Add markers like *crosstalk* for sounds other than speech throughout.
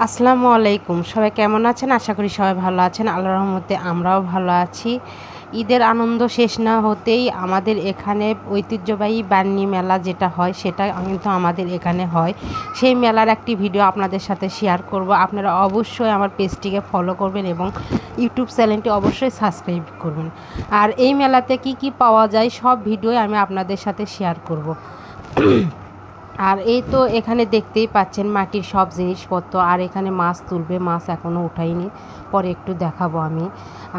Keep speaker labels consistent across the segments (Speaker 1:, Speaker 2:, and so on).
Speaker 1: আসসালামু আলাইকুম। সবাই কেমন আছেন? আশা করি সবাই ভালো আছেন। আল্লাহ রহমতে আমরাও ভালো আছি। ঈদের আনন্দ শেষ না হতেই আমাদের এখানে ঐতিহ্যবাহী বান্নি মেলা যেটা হয়, সেটা কিন্তু আমাদের এখানে হয়। সেই মেলার একটি ভিডিও আপনাদের সাথে শেয়ার করব। আপনারা অবশ্যই আমার পেজটিকে ফলো করবেন এবং ইউটিউব চ্যানেলটি অবশ্যই সাবস্ক্রাইব করবেন। আর এই মেলাতে কি কি পাওয়া যায়, সব ভিডিও আমি আপনাদের সাথে শেয়ার করব। আর এই তো এখানে দেখতেই পাচ্ছেন মাটির সব জিনিসপত্র, আর এখানে মাছ তুলবে, মাছ এখনও উঠাইনি পরে একটু দেখাবো আমি।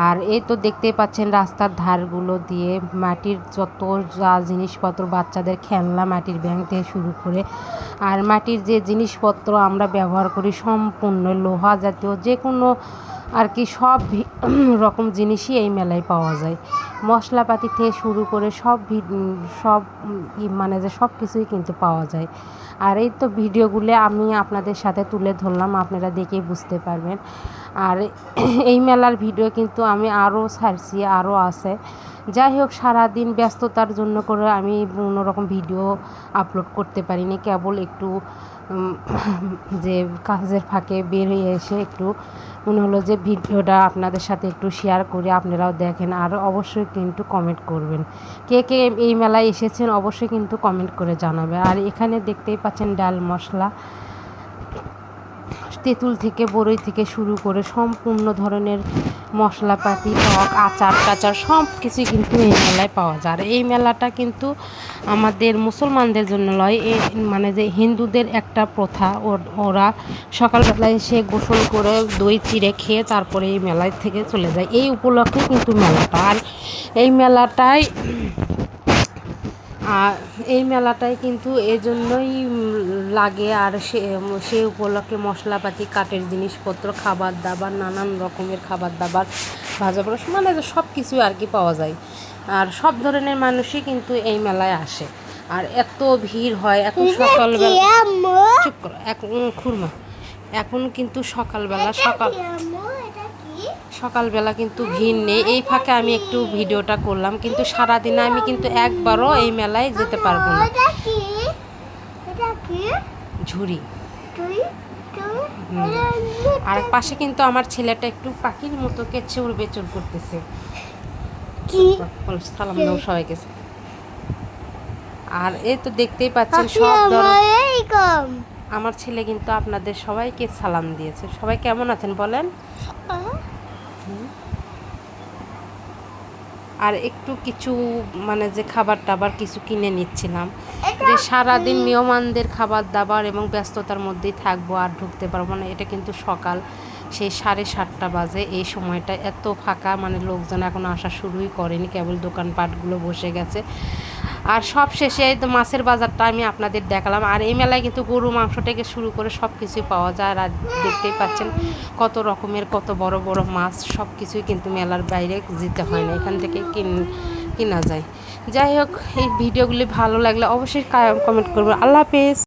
Speaker 1: আর এই তো দেখতেই পাচ্ছেন রাস্তার ধারগুলো দিয়ে মাটির যত যা জিনিসপত্র, বাচ্চাদের খেলনা মাটির ব্যাংক থেকে শুরু করে, আর মাটির যে জিনিসপত্র আমরা ব্যবহার করি সম্পূর্ণ লোহা জাতীয় যে কোনো আর কি সব *clears throat* রকম জিনিসই এই মেলায় পাওয়া যায়। মশলাপাতি থেকে শুরু করে সব সব মানে যে সব কিছুই কিন্তু পাওয়া যায়। আর এই তো ভিডিওগুলো আমি আপনাদের সাথে তুলে ধরলাম, আপনারা দেখেই বুঝতে পারবেন। আর *clears throat* এই মেলার ভিডিও কিন্তু আমি আরও ছাড়ছি, আরও আছে। যাই হোক, সারাদিন ব্যস্ততার জন্য করে আমি অন্যরকম ভিডিও আপলোড করতে পারিনি, কেবল একটু যে কাজের ফাঁকে বের হয়ে এসে একটু মনে হলো যে ভিডিওটা আপনাদের সাথে একটু শেয়ার করে, আপনারাও দেখেন। আর অবশ্যই কিন্তু কমেন্ট করবেন। কে কে এই মেলায় এসেছেন অবশ্যই কিন্তু কমেন্ট করে জানাবে। আর এখানে দেখতেই পাচ্ছেন ডাল মশলা। তেঁতুল থেকে বড়ই থেকে শুরু করে সম্পূর্ণ ধরনের মশলাপাতি, টক, আচার টাচার সব কিছুই কিন্তু এই মেলায় পাওয়া যায়। আর এই মেলাটা কিন্তু আমাদের মুসলমানদের জন্য নয় এ মানে যে হিন্দুদের একটা প্রথা ওরা সকালবেলায় এসে গোসল করে দই চিড়ে খেয়ে তারপরে এই মেলায় থেকে চলে যায়। এই উপলক্ষে কিন্তু মেলাটা। আর এই মেলাটায় আর এই মেলাটায় কিন্তু এজন্যই লাগে আর সে সে উপলক্ষে মশলাপাতি কাঠের জিনিসপত্র খাবার দাবার নানান রকমের খাবার দাবার ভাজা পড়া মানে সব কিছুই আর কি পাওয়া যায়। আর সব ধরনের মানুষই কিন্তু এই মেলায় আসে। আর এত ভিড় হয় এখন সকালবেলা চুপ করো এখন খুরমা। এখন কিন্তু সকালবেলা সকাল সকালবেলা কিন্তু ভিড় নেই। এই ফাঁকে আমি একটু ভিডিওটা করলাম কিন্তু সারাদিনে আমি কিন্তু একবারও এই মেলায় যেতে পারব না। ঝুড়ি। আর পাশে কিন্তু আমার ছেলেটা একটু পাখির মতো কেচুর বেচুর করতেছে। সালাম দাও সবাই গেছে আর এই তো দেখতেই পাচ্ছেন সব আমার ছেলে কিন্তু আপনাদের সবাইকে সালাম দিয়েছে। সবাই কেমন আছেন বলেন? আর একটু কিছু মানে যে খাবার টাবার কিছু কিনে নিচ্ছিলাম। যে সারাদিন মেহমানদের খাবার দাবার এবং ব্যস্ততার মধ্যেই থাকব আর ঢুকতে পারব না এটা কিন্তু সকাল সেই সাড়ে সাতটা বাজে। এই সময়টা এত ফাঁকা মানে লোকজন এখন আসা শুরুই করেনি কেবল দোকানপাটগুলো বসে গেছে। আর সব শেষে তো মাছের বাজারটা আমি আপনাদের দেখালাম। আর এই মেলায় কিন্তু গরু মাংস থেকে শুরু করে সব কিছুই পাওয়া যায়। আর দেখতেই পাচ্ছেন কত রকমের, কত বড় বড় মাছ সব কিছুই কিন্তু মেলার বাইরে যেতে হয় না। এখান থেকে কিন, কিনা যায়। যাই হোক, এই ভিডিওগুলি ভালো লাগলে অবশ্যই কমেন্ট করবেন। আল্লাহ হাফেজ।